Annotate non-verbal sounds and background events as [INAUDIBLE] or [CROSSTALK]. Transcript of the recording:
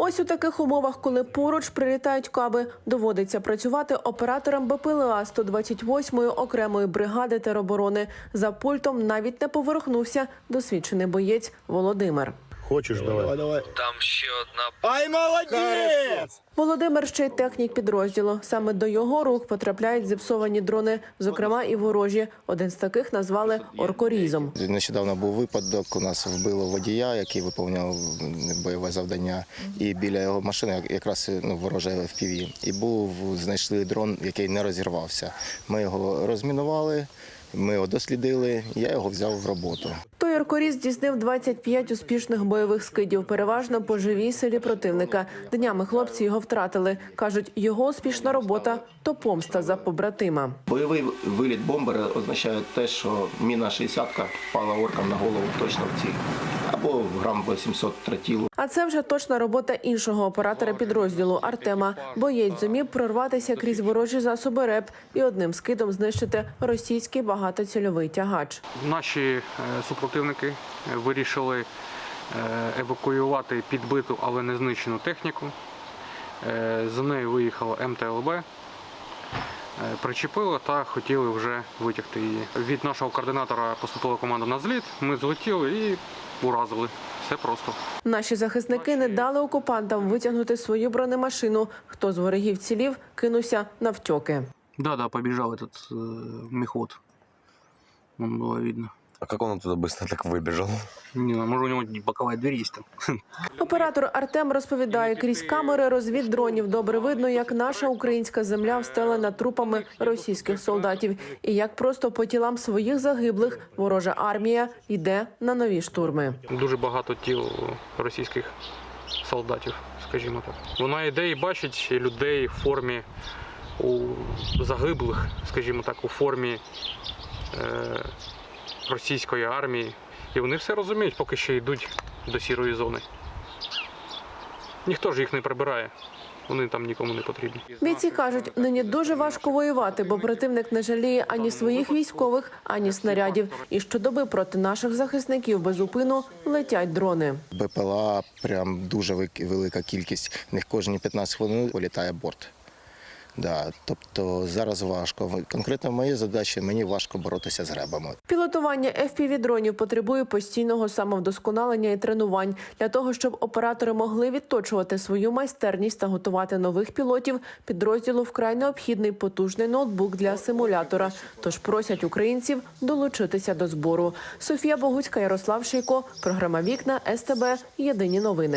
Ось у таких умовах, коли поруч прилітають каби, доводиться працювати операторам БПЛА 128-ї окремої бригади тероборони. За пультом навіть не поверхнувся досвідчений боєць Володимир. Хочеш, давай. давай. Там ще одна Ай, молодець! Володимир ще й технік підрозділу. Саме до його рук потрапляють зіпсовані дрони, зокрема і ворожі. Один з таких назвали оркорізом. Нещодавно був випадок. У нас вбило водія, який виконував бойове завдання, і біля його машини якраз ну, вороже FPV. І був знайшли дрон, який не розірвався. Ми його розмінували, ми його дослідили. Я його взяв в роботу. Той оркоріз здійснив 25 успішних бойових скидів, переважно по живій силі противника. Днями хлопці його втратили. кажуть, його успішна робота то помста за побратима. Бойовий виліт бомбера означає те, що міна 60 впала оркам на голову точно в ціль. Або грам 800 тротілу. А це вже точна робота іншого оператора підрозділу Артема. Боєць зумів прорватися крізь ворожі засоби РЕП і одним скидом знищити російський багатоцільовий тягач. Наші е, супротивники е, вирішили е, евакуювати підбиту, але не знищену техніку. За нею виїхала МТЛБ, причепили та хотіли вже витягти її. Від нашого координатора поступила команда на зліт. Ми злетіли і уразили. Все просто. Наші захисники не дали окупантам витягнути свою бронемашину. Хто з ворогів цілів, кинувся навтьоки. Да, да, побіжав этот э, мехвод. Вон было видно. А как он оттуда быстро так выбежал? Не знаю, может у него боковая дверь есть там. [LAUGHS] Оператор Артем розповідає, крізь камери розвіддронів добре видно, як наша українська земля встелена трупами російських солдатів, і як просто по тілам своїх загиблих ворожа армія йде на нові штурми. Дуже багато тіл російських солдатів, скажімо так. Вона йде і бачить людей в формі у загиблих, скажімо так, у формі е, російської армії. І вони все розуміють, поки ще йдуть до сірої зони. Ніхто ж їх не прибирає. Вони там нікому не потрібні. Бійці кажуть, нині дуже важко воювати, бо противник не жаліє ані своїх військових, ані снарядів. І щодоби проти наших захисників без упину летять дрони. БПЛА прям дуже велика кількість. В них кожні 15 хвилин вилітає борт. Да, тобто зараз важко. Конкретно моє задачі мені важко боротися з гребами. Пілотування fpv дронів потребує постійного самовдосконалення і тренувань для того, щоб оператори могли відточувати свою майстерність та готувати нових пілотів. Підрозділу вкрай необхідний потужний ноутбук для симулятора. Тож просять українців долучитися до збору. Софія Богуцька, Ярослав Шийко, програма Вікна СТБ. Єдині новини.